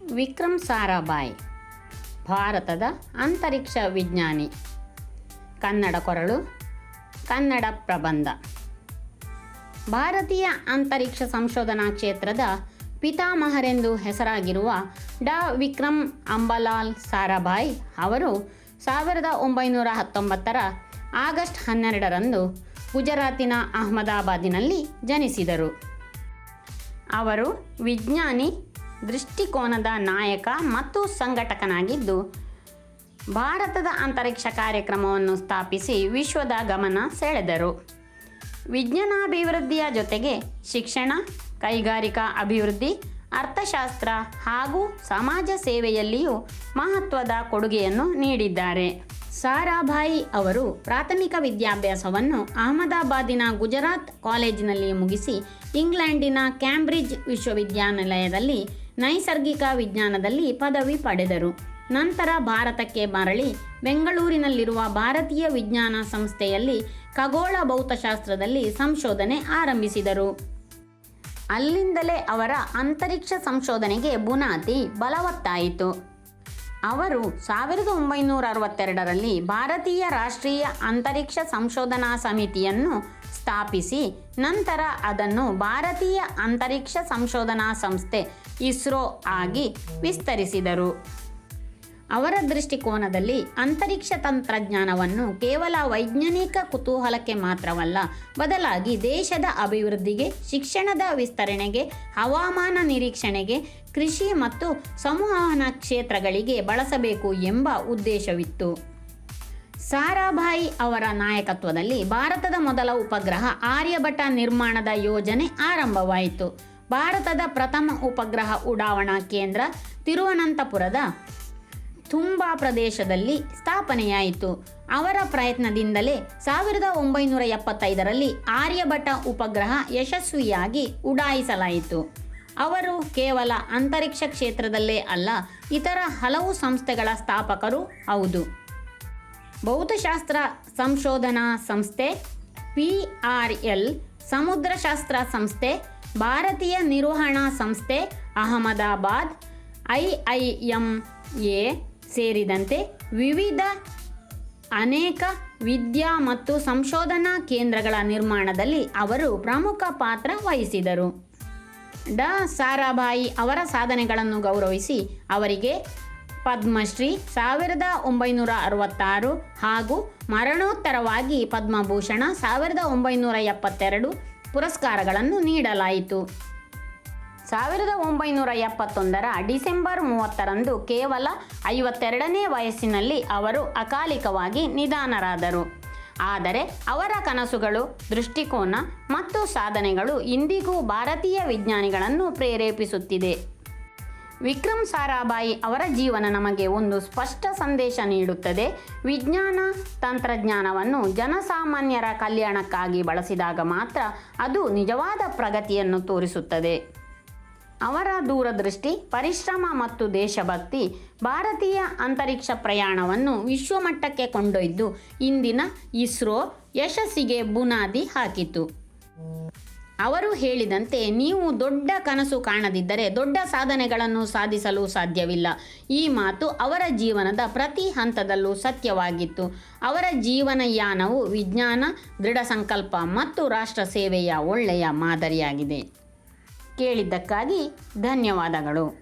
ವಿಕ್ರಮ್ ಸಾರಾಭಾಯ್, ಭಾರತದ ಅಂತರಿಕ್ಷ ವಿಜ್ಞಾನಿ, ಕನ್ನಡ ಕೊರಳು, ಕನ್ನಡ ಪ್ರಬಂಧ. ಭಾರತೀಯ ಅಂತರಿಕ್ಷ ಸಂಶೋಧನಾ ಕ್ಷೇತ್ರದ ಪಿತಾಮಹರೆಂದು ಹೆಸರಾಗಿರುವ ಡಾ. ವಿಕ್ರಮ್ ಅಂಬಲಾಲ್ ಸಾರಾಭಾಯ್ ಅವರು ಸಾವಿರದ ಒಂಬೈನೂರ ಹತ್ತೊಂಬತ್ತರ ಆಗಸ್ಟ್ ಹನ್ನೆರಡರಂದು ಗುಜರಾತಿನ ಅಹಮದಾಬಾದಿನಲ್ಲಿ ಜನಿಸಿದರು. ಅವರು ವಿಜ್ಞಾನಿ ದೃಷ್ಟಿಕೋನದ ನಾಯಕ ಮತ್ತು ಸಂಘಟಕನಾಗಿದ್ದು, ಭಾರತದ ಅಂತರಿಕ್ಷ ಕಾರ್ಯಕ್ರಮವನ್ನು ಸ್ಥಾಪಿಸಿ ವಿಶ್ವದ ಗಮನ ಸೆಳೆದರು. ವಿಜ್ಞಾನಾಭಿವೃದ್ಧಿಯ ಜೊತೆಗೆ ಶಿಕ್ಷಣ, ಕೈಗಾರಿಕಾ ಅಭಿವೃದ್ಧಿ, ಅರ್ಥಶಾಸ್ತ್ರ ಹಾಗೂ ಸಮಾಜ ಸೇವೆಯಲ್ಲಿಯೂ ಮಹತ್ವದ ಕೊಡುಗೆಯನ್ನು ನೀಡಿದ್ದಾರೆ. ಸಾರಾಭಾಯಿ ಅವರು ಪ್ರಾಥಮಿಕ ವಿದ್ಯಾಭ್ಯಾಸವನ್ನು ಅಹಮದಾಬಾದಿನ ಗುಜರಾತ್ ಕಾಲೇಜಿನಲ್ಲಿ ಮುಗಿಸಿ ಇಂಗ್ಲೆಂಡಿನ ಕ್ಯಾಂಬ್ರಿಡ್ಜ್ ವಿಶ್ವವಿದ್ಯಾನಿಲಯದಲ್ಲಿ ನೈಸರ್ಗಿಕ ವಿಜ್ಞಾನದಲ್ಲಿ ಪದವಿ ಪಡೆದರು. ನಂತರ ಭಾರತಕ್ಕೆ ಮರಳಿ ಬೆಂಗಳೂರಿನಲ್ಲಿರುವ ಭಾರತೀಯ ವಿಜ್ಞಾನ ಸಂಸ್ಥೆಯಲ್ಲಿ ಖಗೋಳ ಭೌತಶಾಸ್ತ್ರದಲ್ಲಿ ಸಂಶೋಧನೆ ಆರಂಭಿಸಿದರು. ಅಲ್ಲಿಂದಲೇ ಅವರ ಅಂತರಿಕ್ಷ ಸಂಶೋಧನೆಗೆ ಬುನಾದಿ ಬಲವತ್ತಾಯಿತು. ಅವರು ಸಾವಿರದ ಒಂಬೈನೂರ ಅರವತ್ತೆರಡರಲ್ಲಿ ಭಾರತೀಯ ರಾಷ್ಟ್ರೀಯ ಅಂತರಿಕ್ಷ ಸಂಶೋಧನಾ ಸಮಿತಿಯನ್ನು ಸ್ಥಾಪಿಸಿ ನಂತರ ಅದನ್ನು ಭಾರತೀಯ ಅಂತರಿಕ್ಷ ಸಂಶೋಧನಾ ಸಂಸ್ಥೆ ಇಸ್ರೋ ಆಗಿ ವಿಸ್ತರಿಸಿದರು. ಅವರ ದೃಷ್ಟಿಕೋನದಲ್ಲಿ ಅಂತರಿಕ್ಷ ತಂತ್ರಜ್ಞಾನವನ್ನು ಕೇವಲ ವೈಜ್ಞಾನಿಕ ಕುತೂಹಲಕ್ಕೆ ಮಾತ್ರವಲ್ಲ, ಬದಲಾಗಿ ದೇಶದ ಅಭಿವೃದ್ಧಿಗೆ, ಶಿಕ್ಷಣದ ವಿಸ್ತರಣೆಗೆ, ಹವಾಮಾನ ನಿರೀಕ್ಷಣೆಗೆ, ಕೃಷಿ ಮತ್ತು ಸಂವಹನ ಕ್ಷೇತ್ರಗಳಿಗೆ ಬಳಸಬೇಕು ಎಂಬ ಉದ್ದೇಶವಿತ್ತು. ಸಾರಾಭಾಯಿ ಅವರ ನಾಯಕತ್ವದಲ್ಲಿ ಭಾರತದ ಮೊದಲ ಉಪಗ್ರಹ ಆರ್ಯಭಟ ನಿರ್ಮಾಣದ ಯೋಜನೆ ಆರಂಭವಾಯಿತು. ಭಾರತದ ಪ್ರಥಮ ಉಪಗ್ರಹ ಉಡಾವಣಾ ಕೇಂದ್ರ ತಿರುವನಂತಪುರದ ತುಂಬಾ ಪ್ರದೇಶದಲ್ಲಿ ಸ್ಥಾಪನೆಯಾಯಿತು. ಅವರ ಪ್ರಯತ್ನದಿಂದಲೇ ಸಾವಿರದ ಒಂಬೈನೂರ ಎಪ್ಪತ್ತೈದರಲ್ಲಿ ಆರ್ಯಭಟ ಉಪಗ್ರಹ ಯಶಸ್ವಿಯಾಗಿ ಉಡಾಯಿಸಲಾಯಿತು. ಅವರು ಕೇವಲ ಅಂತರಿಕ್ಷ ಕ್ಷೇತ್ರದಲ್ಲೇ ಅಲ್ಲ, ಇತರ ಹಲವು ಸಂಸ್ಥೆಗಳ ಸ್ಥಾಪಕರು ಹೌದು. ಭೌತಶಾಸ್ತ್ರ ಸಂಶೋಧನಾ ಸಂಸ್ಥೆ ಪಿ ಆರ್ ಎಲ್, ಸಮುದ್ರಶಾಸ್ತ್ರ ಸಂಸ್ಥೆ, ಭಾರತೀಯ ನಿರ್ವಹಣಾ ಸಂಸ್ಥೆ, Ahmedabad, I I M A ಸೇರಿದಂತೆ ವಿವಿಧ ಅನೇಕ ವಿದ್ಯಾ ಮತ್ತು ಸಂಶೋಧನಾ ಕೇಂದ್ರಗಳ ನಿರ್ಮಾಣದಲ್ಲಿ ಅವರು ಪ್ರಮುಖ ಪಾತ್ರ ವಹಿಸಿದರು. ಡ. ಸಾರಾಭಾಯಿ ಅವರ ಸಾಧನೆಗಳನ್ನು ಗೌರವಿಸಿ ಅವರಿಗೆ ಪದ್ಮಶ್ರೀ ಸಾವಿರದ ಒಂಬೈನೂರ ಅರವತ್ತಾರು ಹಾಗೂ ಮರಣೋತ್ತರವಾಗಿ ಪದ್ಮಭೂಷಣ ಸಾವಿರದ ಒಂಬೈನೂರ ಎಪ್ಪತ್ತೆರಡು ಪುರಸ್ಕಾರಗಳನ್ನು ನೀಡಲಾಯಿತು. ಸಾವಿರದ ಒಂಬೈನೂರ ಎಪ್ಪತ್ತೊಂದರ ಡಿಸೆಂಬರ್ ಮೂವತ್ತರಂದು ಕೇವಲ ಐವತ್ತೆರಡನೇ ವಯಸ್ಸಿನಲ್ಲಿ ಅವರು ಅಕಾಲಿಕವಾಗಿ ನಿಧನರಾದರು. ಆದರೆ ಅವರ ಕನಸುಗಳು, ದೃಷ್ಟಿಕೋನ ಮತ್ತು ಸಾಧನೆಗಳು ಇಂದಿಗೂ ಭಾರತೀಯ ವಿಜ್ಞಾನಿಗಳನ್ನು ಪ್ರೇರೇಪಿಸುತ್ತಿದೆ. ವಿಕ್ರಮ್ ಸಾರಾಭಾಯಿ ಅವರ ಜೀವನ ನಮಗೆ ಒಂದು ಸ್ಪಷ್ಟ ಸಂದೇಶ ನೀಡುತ್ತದೆ. ವಿಜ್ಞಾನ ತಂತ್ರಜ್ಞಾನವನ್ನು ಜನಸಾಮಾನ್ಯರ ಕಲ್ಯಾಣಕ್ಕಾಗಿ ಬಳಸಿದಾಗ ಮಾತ್ರ ಅದು ನಿಜವಾದ ಪ್ರಗತಿಯನ್ನು ತೋರಿಸುತ್ತದೆ. ಅವರ ದೂರದೃಷ್ಟಿ, ಪರಿಶ್ರಮ ಮತ್ತು ದೇಶಭಕ್ತಿ ಭಾರತೀಯ ಅಂತರಿಕ್ಷ ಪ್ರಯಾಣವನ್ನು ವಿಶ್ವಮಟ್ಟಕ್ಕೆ ಕೊಂಡೊಯ್ದು ಇಂದಿನ ಇಸ್ರೋ ಯಶಸ್ಸಿಗೆ ಬುನಾದಿ ಹಾಕಿತು. ಅವರು ಹೇಳಿದಂತೆ ನೀವು ದೊಡ್ಡ ಕನಸು ಕಾಣದಿದ್ದರೆ ದೊಡ್ಡ ಸಾಧನೆಗಳನ್ನು ಸಾಧಿಸಲು ಸಾಧ್ಯವಿಲ್ಲ. ಈ ಮಾತು ಅವರ ಜೀವನದ ಪ್ರತಿ ಹಂತದಲ್ಲೂ ಸತ್ಯವಾಗಿತ್ತು. ಅವರ ಜೀವನಯಾನವು ವಿಜ್ಞಾನ ದೃಢ ಸಂಕಲ್ಪ ಮತ್ತು ರಾಷ್ಟ್ರ ಸೇವೆಯ ಒಳ್ಳೆಯ ಮಾದರಿಯಾಗಿದೆ. ಕೇಳಿದ್ದಕ್ಕಾಗಿ ಧನ್ಯವಾದಗಳು.